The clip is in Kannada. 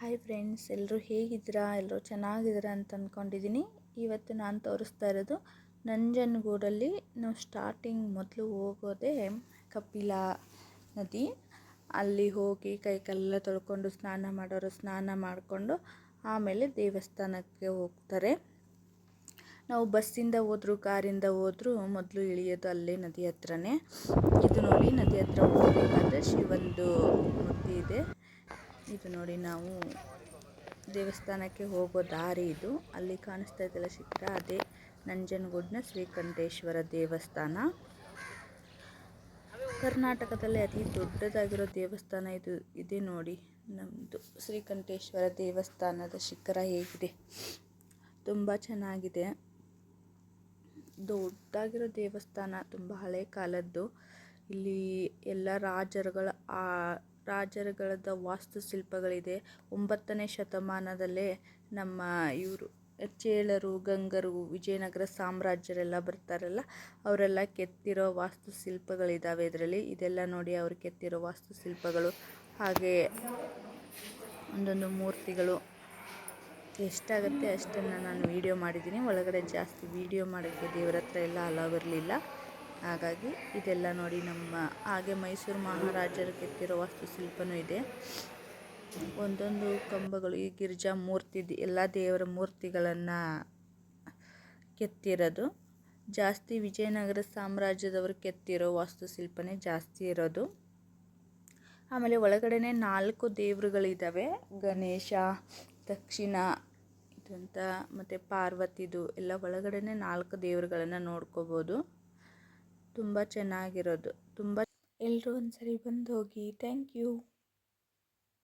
ಹಾಯ್ ಫ್ರೆಂಡ್ಸ್ ಎಲ್ಲರೂ ಹೇಗಿದ್ದೀರಾ? ಎಲ್ಲರೂ ಚೆನ್ನಾಗಿದ್ದೀರಾ ಅಂತ ಅಂದ್ಕೊಂಡಿದ್ದೀನಿ ಇವತ್ತು ನಾನು ತೋರಿಸ್ತಾ ಇರೋದು ನಂಜನಗೂಡಲ್ಲಿ ನಾವು ಸ್ಟಾರ್ಟಿಂಗ್ ಮೊದಲು ಹೋಗೋದೇ ಕಪಿಲ ನದಿ. ಅಲ್ಲಿ ಹೋಗಿ ಕೈ ಕಾಲೆಲ್ಲ ತೊಳ್ಕೊಂಡು ಸ್ನಾನ ಮಾಡೋರು, ಸ್ನಾನ ಮಾಡಿಕೊಂಡು ಆಮೇಲೆ ದೇವಸ್ಥಾನಕ್ಕೆ ಹೋಗ್ತಾರೆ. ನಾವು ಬಸ್ಸಿಂದ ಹೋದರೂ ಕಾರಿಂದ ಹೋದರೂ ಮೊದಲು ಇಳಿಯೋದು ಅಲ್ಲೇ ನದಿ ಹತ್ರನೇ. ಇದು ನೋಡಿ ನದಿ ಹತ್ರ ಹೋಗಬೇಕಾದ್ರೆ ಶಿವಂದು ಮೂರ್ತಿ ಇದೆ. ಇದು ನೋಡಿ ನಾವು ದೇವಸ್ಥಾನಕ್ಕೆ ಹೋಗೋ ದಾರಿ ಇದು. ಅಲ್ಲಿ ಕಾಣಿಸ್ತಾ ಇದೆಲ್ಲ ಶಿಖರ ಅದೇ ನಂಜನಗೂಡಿನ ಶ್ರೀಕಂಠೇಶ್ವರ ದೇವಸ್ಥಾನ. ಕರ್ನಾಟಕದಲ್ಲಿ ಅತಿ ದೊಡ್ಡದಾಗಿರೋ ದೇವಸ್ಥಾನ ಇದು, ಇದೆ ನೋಡಿ. ನಮ್ಮದು ಶ್ರೀಕಂಠೇಶ್ವರ ದೇವಸ್ಥಾನದ ಶಿಖರ ಹೇಗಿದೆ. ತುಂಬ ಚೆನ್ನಾಗಿದೆ. ದೊಡ್ಡದಾಗಿರೋ ದೇವಸ್ಥಾನ, ತುಂಬ ಹಳೆ ಕಾಲದ್ದು. ಇಲ್ಲಿ ಎಲ್ಲ ರಾಜರುಗಳ, ಆ ರಾಜರುಗಳದ ವಾಸ್ತುಶಿಲ್ಪಗಳಿದೆ. ಒಂಬತ್ತನೇ ಶತಮಾನದಲ್ಲೇ ನಮ್ಮ ಇವರು ಚೇಳರು, ಗಂಗರು, ವಿಜಯನಗರ ಸಾಮ್ರಾಜ್ಯರೆಲ್ಲ ಬರ್ತಾರಲ್ಲ, ಅವರೆಲ್ಲ ಕೆತ್ತಿರೋ ವಾಸ್ತುಶಿಲ್ಪಗಳಿದ್ದಾವೆ ಇದರಲ್ಲಿ. ಇದೆಲ್ಲ ನೋಡಿ ಅವರು ಕೆತ್ತಿರೋ ವಾಸ್ತುಶಿಲ್ಪಗಳು, ಹಾಗೆ ಒಂದೊಂದು ಮೂರ್ತಿಗಳು. ಎಷ್ಟಾಗುತ್ತೆ ಅಷ್ಟನ್ನು ನಾನು ವೀಡಿಯೋ ಮಾಡಿದ್ದೀನಿ. ಒಳಗಡೆ ಜಾಸ್ತಿ ವೀಡಿಯೋ ಮಾಡೋಕ್ಕೆ ದೇವ್ರ ಹತ್ರ ಎಲ್ಲ ಅಲೋ ಇರಲಿಲ್ಲ. ಹಾಗಾಗಿ ಇದೆಲ್ಲ ನೋಡಿ ನಮ್ಮ ಹಾಗೆ ಮೈಸೂರು ಮಹಾರಾಜರು ಕೆತ್ತಿರೋ ವಾಸ್ತುಶಿಲ್ಪನೂ ಇದೆ. ಒಂದೊಂದು ಕಂಬಗಳು, ಈ ಗಿರಿಜಾ ಮೂರ್ತಿ, ಎಲ್ಲ ದೇವರ ಮೂರ್ತಿಗಳನ್ನು ಕೆತ್ತಿರೋದು. ಜಾಸ್ತಿ ವಿಜಯನಗರ ಸಾಮ್ರಾಜ್ಯದವರು ಕೆತ್ತಿರೋ ವಾಸ್ತುಶಿಲ್ಪನೇ ಜಾಸ್ತಿ ಇರೋದು. ಆಮೇಲೆ ಒಳಗಡೆನೆ ನಾಲ್ಕು ದೇವರುಗಳಿದ್ದಾವೆ ಗಣೇಶ, ದಕ್ಷಿಣ, ಇದಂತ, ಮತ್ತು ಪಾರ್ವತಿದು, ಎಲ್ಲ ಒಳಗಡೆನೆ ನಾಲ್ಕು ದೇವರುಗಳನ್ನು ನೋಡ್ಕೋಬೋದು. ತುಂಬ ಚೆನ್ನಾಗಿರೋದು. ತುಂಬ ಎಲ್ಲರೂ ಒಂದ್ಸರಿ ಬಂದು ಹೋಗಿ ಥ್ಯಾಂಕ್ ಯು